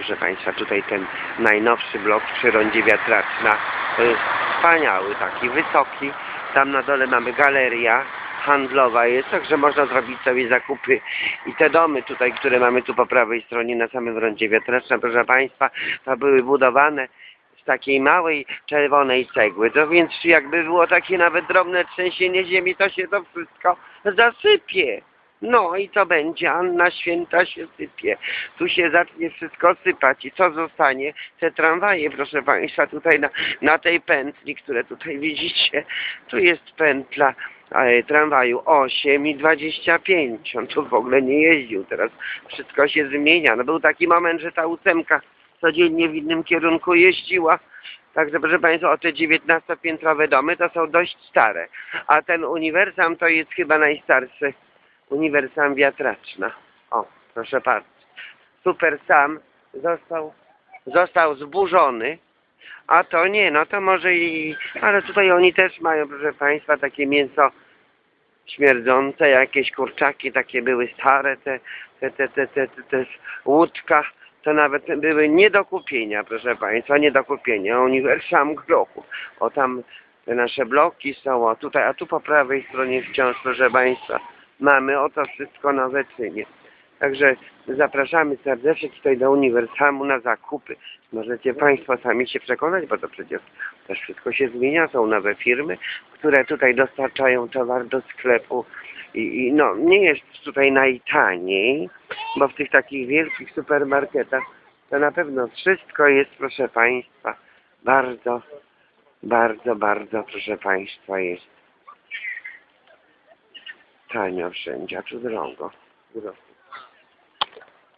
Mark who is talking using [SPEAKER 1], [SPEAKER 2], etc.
[SPEAKER 1] Proszę Państwa, tutaj ten najnowszy blok przy rondzie Wiatraczna. To jest wspaniały, taki wysoki. Tam na dole mamy galeria handlowa jest, także można zrobić sobie zakupy. I te domy tutaj, które mamy tu po prawej stronie na samym rondzie Wiatraczna, proszę Państwa, to były budowane z takiej małej czerwonej cegły. To więc jakby było takie nawet drobne trzęsienie ziemi, to się to wszystko zasypie. No i co będzie? Anna Święta się sypie. Tu się zacznie wszystko sypać. I co zostanie? Te tramwaje, proszę Państwa, tutaj na, na tej pętli, które tutaj widzicie, tu jest pętla tramwaju 8 i 25. On tu w ogóle nie jeździł. Teraz wszystko się zmienia. No był taki moment, że ta ósemka codziennie w innym kierunku jeździła. Także proszę Państwa, o te 19-piętrowe domy to są dość stare. A ten uniwersam to jest chyba najstarszy uniwersam wiatraczna. O, proszę bardzo. Super sam został, został zburzony. A to nie, no to może i... Ale tutaj oni też mają, proszę Państwa, takie mięso śmierdzące, jakieś kurczaki takie były stare, te, te, te, te, te, te, te łódka, to nawet były nie do kupienia, proszę Państwa, nie do kupienia. Uniwersam grochu. O tam te nasze bloki są, o tutaj, a tu po prawej stronie wciąż, proszę Państwa, mamy o to wszystko na wyczynie. Także zapraszamy serdecznie tutaj do Uniwersamu na zakupy. Możecie Państwo sami się przekonać, bo to przecież też wszystko się zmienia. Są nowe firmy, które tutaj dostarczają towar do sklepu. I, i no, nie jest tutaj najtaniej, bo w tych takich wielkich supermarketach to na pewno wszystko jest, proszę Państwa, bardzo, bardzo, bardzo, proszę Państwa, jest tanio wszędzie, a drogo.